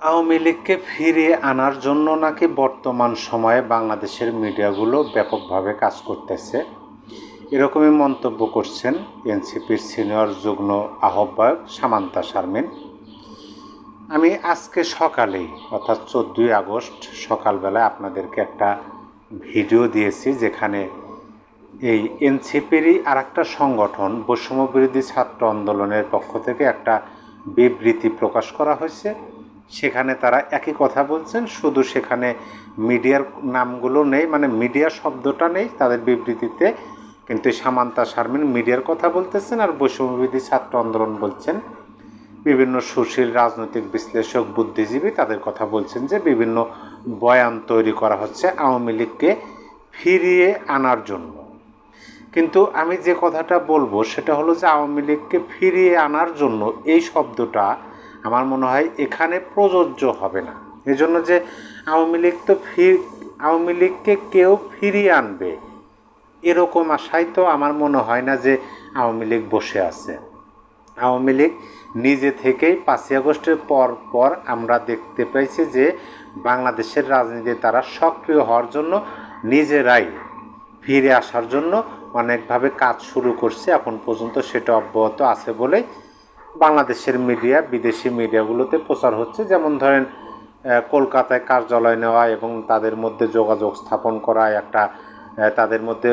আওয়ামী লীগকে ফিরিয়ে আনার জন্য নাকি বর্তমান সময়ে বাংলাদেশের মিডিয়াগুলো ব্যাপকভাবে কাজ করতেছে? এরকমই মন্তব্য করছেন এনসিপির সিনিয়র যুগ্ম আহ্বায়ক সামান্তা শারমিন। আমি আজকে সকালেই, অর্থাৎ চোদ্দোই আগস্ট সকালবেলায় আপনাদেরকে একটা ভিডিও দিয়েছি যেখানে এই এনসিপিরই আর একটা সংগঠন বৈষম্য বিরোধী ছাত্র আন্দোলনের পক্ষ থেকে একটা বিবৃতি প্রকাশ করা হয়েছে। সেখানে তারা একই কথা বলছেন, শুধু সেখানে মিডিয়ার নামগুলো নেই মানে মিডিয়া শব্দটা নেই, তাদের বিবৃতিতে কিন্তু সামান্তা শারমিন মিডিয়ার কথা বলতেছেন আর বৈষম্যবিধি ছাত্র আন্দোলন বলছেন। বিভিন্ন সুশীল রাজনৈতিক বিশ্লেষক, বুদ্ধিজীবী তাদের কথা বলছেন যে বিভিন্ন বয়ান তৈরি করা হচ্ছে আওয়ামী লীগকে ফিরিয়ে আনার জন্য। কিন্তু আমি যে কথাটা বলব সেটা হলো যে আওয়ামী লীগকে ফিরিয়ে আনার জন্য এই শব্দটা আমার মনে হয় এখানে প্রযোজ্য হবে না। এজন্য যে আওয়ামী লীগ তো ফির, আওয়ামী লীগকে কেউ ফিরিয়ে আনবে, এরকম আশায় তো আমার মনে হয় না যে আওয়ামী লীগ বসে আছে। আওয়ামী লীগ নিজে থেকেই পাঁচই আগস্টের পর পর আমরা দেখতে পাইছি যে বাংলাদেশের রাজনীতিতে তারা সক্রিয় হওয়ার জন্য নিজেরাই ফিরে আসার জন্য অনেকভাবে কাজ শুরু করছে। এখন পর্যন্ত সেটা অব্যাহত আছে বলেই বাংলাদেশের মিডিয়া বিদেশি মিডিয়াগুলোতে প্রচার হচ্ছে। যেমন ধরেন কলকাতায় কার্যালয় নেওয়া এবং তাদের মধ্যে যোগাযোগ স্থাপন করা, একটা তাদের মধ্যে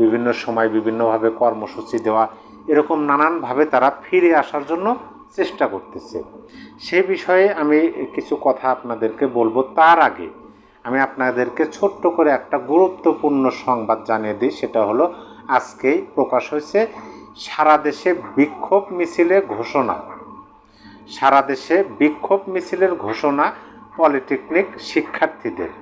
বিভিন্ন সময় বিভিন্নভাবে কর্মসূচি দেওয়া, এরকম নানানভাবে তারা ফিরে আসার জন্য চেষ্টা করতেছে। সে বিষয়ে আমি কিছু কথা আপনাদেরকে বলব। তার আগে আমি আপনাদেরকে ছোট্ট করে একটা গুরুত্বপূর্ণ সংবাদ জানিয়ে দিই। সেটা হলো, আজকেই প্রকাশ হয়েছে সারা দেশে বিক্ষোভ মিছিলে ঘোষণা। সারা দেশে বিক্ষোভ মিছিলের ঘোষণা পলিটেকনিক শিক্ষার্থীদের।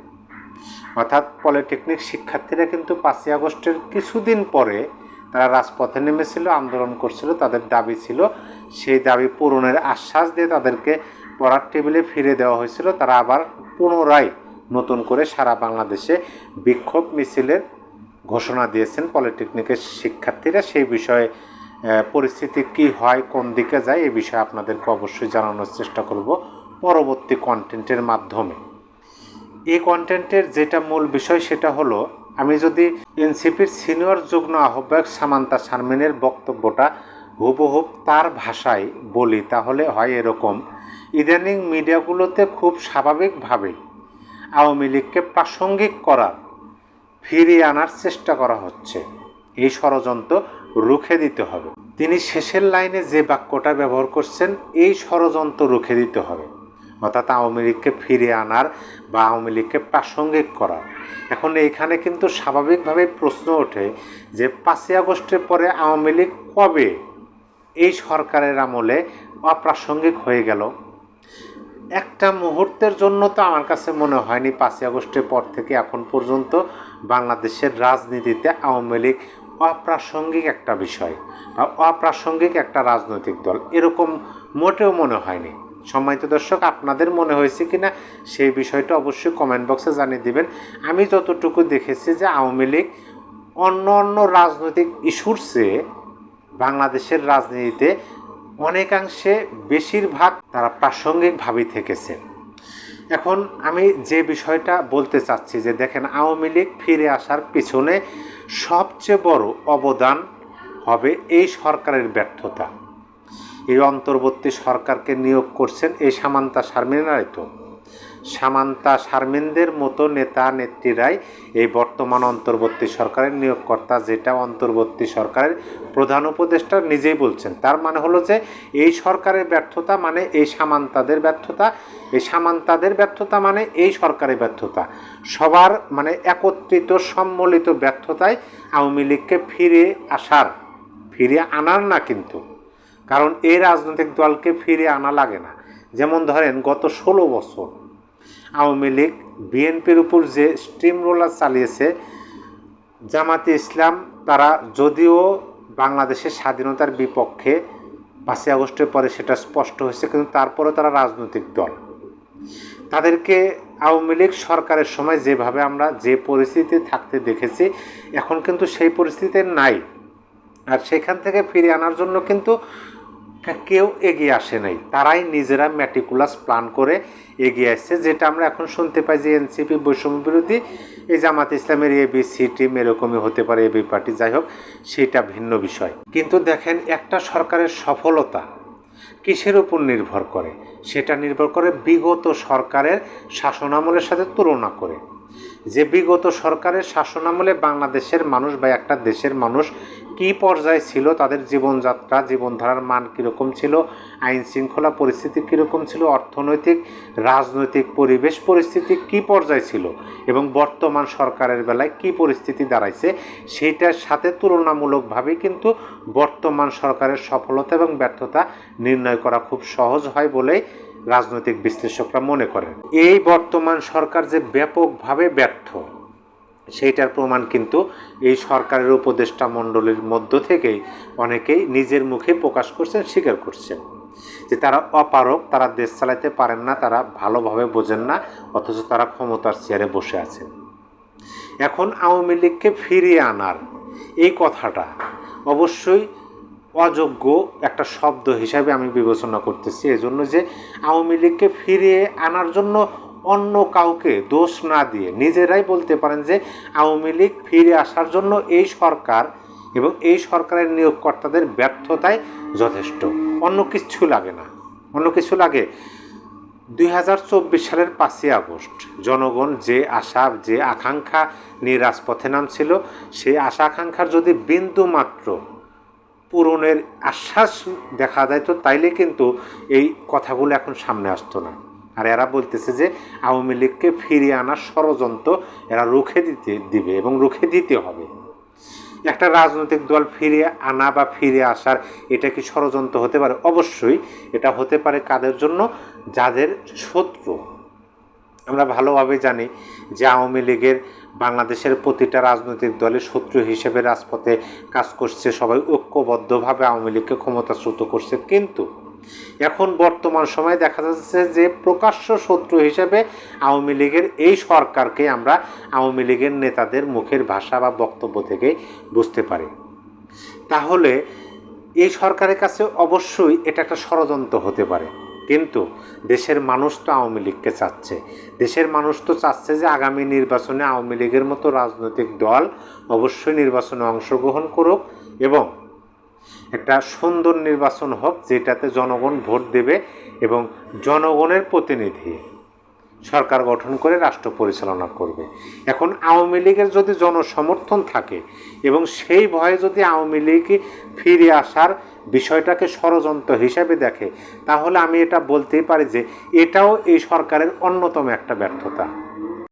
অর্থাৎ পলিটেকনিক শিক্ষার্থীরা কিন্তু পাঁচই আগস্টের কিছুদিন পরে তারা রাজপথে নেমেছিল, আন্দোলন করছিল। তাদের দাবি ছিল, সেই দাবি পূরণের আশ্বাস দিয়ে তাদেরকে পড়ার টেবিলে ফিরে দেওয়া হয়েছিল। তারা আবার পুনরায় নতুন করে সারা বাংলাদেশে বিক্ষোভ মিছিলের ঘোষণা দিয়েছেন পলিটেকনিকের শিক্ষার্থীরা। সেই বিষয়ে পরিস্থিতি কি হয়, কোন দিকে যায়, এ বিষয়ে আপনাদেরকে অবশ্যই জানানোর চেষ্টা করব পরবর্তী কন্টেন্টের মাধ্যমে। এই কন্টেন্টের যেটা মূল বিষয় সেটা হলো, আমি যদি এনসিপির সিনিয়র যুগ্ম আহ্বায়ক সামান্তা শারমিনের বক্তব্যটা হুবহুব তার ভাষায় বলি, তাহলে হয় এরকম, ইদানিং মিডিয়াগুলোতে খুব স্বাভাবিকভাবেই আওয়ামী লীগকে প্রাসঙ্গিক করার ফিরিয়ে আনার চেষ্টা করা হচ্ছে। এই ষড়যন্ত্র রুখে দিতে হবে। তিনি শেষের লাইনে যে বাক্যটা ব্যবহার করছেন, এই ষড়যন্ত্র রুখে দিতে হবে। অর্থাৎ আওয়ামী লীগকে ফিরিয়ে আনার বা আওয়ামী লীগকে প্রাসঙ্গিক করার। এখন এইখানে কিন্তু স্বাভাবিকভাবে প্রশ্ন ওঠে যে, পাঁচই আগস্টের পরে আওয়ামী লীগ কবে এই সরকারের আমলে অপ্রাসঙ্গিক হয়ে গেল? একটা মুহূর্তের জন্য তো আমার কাছে মনে হয়নি পাঁচই আগস্টের পর থেকে এখন পর্যন্ত বাংলাদেশের রাজনীতিতে আওয়ামী লীগ অপ্রাসঙ্গিক একটা বিষয় বা অপ্রাসঙ্গিক একটা রাজনৈতিক দল। এরকম মোটেও মনে হয়নি। সম্মানিত দর্শক, আপনাদের মনে হয়েছে কি না সেই বিষয়টা অবশ্যই কমেন্ট বক্সে জানিয়ে দিবেন। আমি যতটুকু দেখেছি যে আওয়ামী লীগ অন্য অন্য রাজনৈতিক ইস্যুর চেয়ে বাংলাদেশের রাজনীতিতে অনেকাংশে বেশিরভাগ তারা প্রাসঙ্গিকভাবেই থেকেছে। এখন আমি যে বিষয়টা বলতে চাচ্ছি যে দেখেন, আওয়ামী লীগ ফিরে আসার পিছনে সবচেয়ে বড় অবদান হবে এই সরকারের ব্যর্থতা। এই অন্তর্বর্তী সরকারকে নিয়োগ করছেন এই সামান্তা শারমিনারাই তো। সামান্তা শারমিনদের মতো নেতা নেত্রীরাই এই বর্তমান অন্তর্বর্তী সরকারের নিয়োগকর্তা, যেটা অন্তর্বর্তী সরকারের প্রধান উপদেষ্টা নিজেই বলছেন। তার মানে হলো যে এই সরকারের ব্যর্থতা মানে এই সামান্তাদের ব্যর্থতা, এই সামান্তাদের ব্যর্থতা মানে এই সরকারের ব্যর্থতা। সবার মানে একত্রিত, সম্মিলিত ব্যর্থতায় আওয়ামী লীগকে ফিরে আসার, ফিরে আনার না কিন্তু। কারণ এই রাজনৈতিক দলকে ফিরে আনা লাগে না। যেমন ধরেন গত ষোলো বছর আওয়ামী লীগ, বিএনপির উপর যে স্টিম রোলার চালিয়েছে, জামাতে ইসলাম, তারা যদিও বাংলাদেশের স্বাধীনতার বিপক্ষে পাঁচই আগস্টের পরে সেটা স্পষ্ট হয়েছে, কিন্তু তারপরে তারা রাজনৈতিক দল। তাদেরকে আওয়ামী লীগ সরকারের সময় যেভাবে আমরা যে পরিস্থিতি থাকতে দেখেছি, এখন কিন্তু সেই পরিস্থিতি নাই। আর সেখান থেকে ফিরে আনার জন্য কিন্তু কেউ এগিয়ে আসে নাই। তারাই নিজেরা ম্যাটিকুলাস প্ল্যান করে এগিয়ে আসছে, যেটা আমরা এখন শুনতে পাই যে এনসিপি বৈষম্য বিরোধী, এই জামাত ইসলামের এবিসি টিম এরকমই হতে পারে এবি পার্টি যাই হোক, সেটা ভিন্ন বিষয়। কিন্তু দেখেন, একটা সরকারের সফলতা কিসের উপর নির্ভর করে? সেটা নির্ভর করে বিগত সরকারের শাসনামলের সাথে তুলনা করে। যে বিগত সরকারের শাসনামলে বাংলাদেশের মানুষ বা একটা দেশের মানুষ কী পর্যায়ে ছিল, তাদের জীবনযাত্রা, জীবনধারার মান কীরকম ছিল, আইন শৃঙ্খলা পরিস্থিতি কীরকম ছিল, অর্থনৈতিক, রাজনৈতিক পরিবেশ পরিস্থিতি কী পর্যায়ে ছিল এবং বর্তমান সরকারের বেলায় কী পরিস্থিতি দাঁড়াইছে সেইটার সাথে তুলনামূলকভাবেই কিন্তু বর্তমান সরকারের সফলতা এবং ব্যর্থতা নির্ণয় করা খুব সহজ হয় বলেই রাজনৈতিক বিশ্লেষকরা মনে করেন। এই বর্তমান সরকার যে ব্যাপকভাবে ব্যর্থ, সেইটার প্রমাণ কিন্তু এই সরকারের উপদেষ্টা মণ্ডলীর মধ্য থেকেই অনেকেই নিজের মুখে প্রকাশ করছেন, স্বীকার করছেন যে তারা অপারক তারা দেশ চালাতে পারেন না, তারা ভালোভাবে বোঝেন না, অথচ তারা ক্ষমতার চেয়ারে বসে আছেন। এখন আওয়ামী লীগকে ফিরিয়ে আনার এই কথাটা অবশ্যই অযোগ্য একটা শব্দ হিসাবে আমি বিবেচনা করতেছি। এজন্য যে আওয়ামী লীগকে ফিরিয়ে আনার জন্য অন্য কাউকে দোষ না দিয়ে নিজেরাই বলতে পারেন যে আওয়ামী লীগ ফিরে আসার জন্য এই সরকার এবং এই সরকারের নিয়োগকর্তাদের ব্যর্থতাই যথেষ্ট। অন্য কিছু লাগে না। অন্য কিছু লাগে। দুই হাজার চব্বিশ সালের পাঁচই আগস্ট জনগণ যে আশা, যে আকাঙ্ক্ষা নিয়ে রাজপথে নামছিল, সেই আশা আকাঙ্ক্ষার যদি বিন্দু মাত্র পূরণের আশ্বাস দেখা যায়, তো তাইলে কিন্তু এই কথাগুলো এখন সামনে আসতো না। আর এরা বলতেছে যে আওয়ামী লীগকে ফিরিয়ে আনার ষড়যন্ত্র এরা রুখে দিতে দিবে এবং রুখে দিতে হবে। একটা রাজনৈতিক দল ফিরে আনা বা ফিরে আসার এটা কি ষড়যন্ত্র হতে পারে? অবশ্যই এটা হতে পারে কাদের জন্য? যাদের শত্রু। আমরা ভালোভাবে জানি যে আওয়ামী লীগের বাংলাদেশের প্রতিটা রাজনৈতিক দলের শত্রু হিসেবে রাজপথে কাজ করছে, সবাই ঐক্যবদ্ধভাবে আওয়ামী লীগকে ক্ষমতাচ্যুত করছে। কিন্তু এখন বর্তমান সময়ে দেখা যাচ্ছে যে প্রকাশ্য শত্রু হিসেবে আওয়ামী লীগের এই সরকারকে আমরা আওয়ামী লীগের নেতাদের মুখের ভাষা বা বক্তব্য থেকে বুঝতে পারি। তাহলে এই সরকারের কাছে অবশ্যই এটা একটা ষড়যন্ত্র হতে পারে। কিন্তু দেশের মানুষ তো আওয়ামী লীগকে চাচ্ছে। দেশের মানুষ তো চাচ্ছে যে আগামী নির্বাচনে আওয়ামী লীগের মতো রাজনৈতিক দল অবশ্যই নির্বাচনে অংশগ্রহণ করুক এবং একটা সুন্দর নির্বাচন হোক, যেটাতে জনগণ ভোট দেবে এবং জনগণের প্রতিনিধি সরকার গঠন করে রাষ্ট্র পরিচালনা করবে। এখন আওয়ামী লীগের যদি জনসমর্থন থাকে এবং সেই ভয়ে যদি আওয়ামী লীগ ফিরে আসার বিষয়টাকে ষড়যন্ত্র হিসাবে দেখে, তাহলে আমি এটা বলতেই পারি যে এটাও এই সরকারের অন্যতম একটা ব্যর্থতা।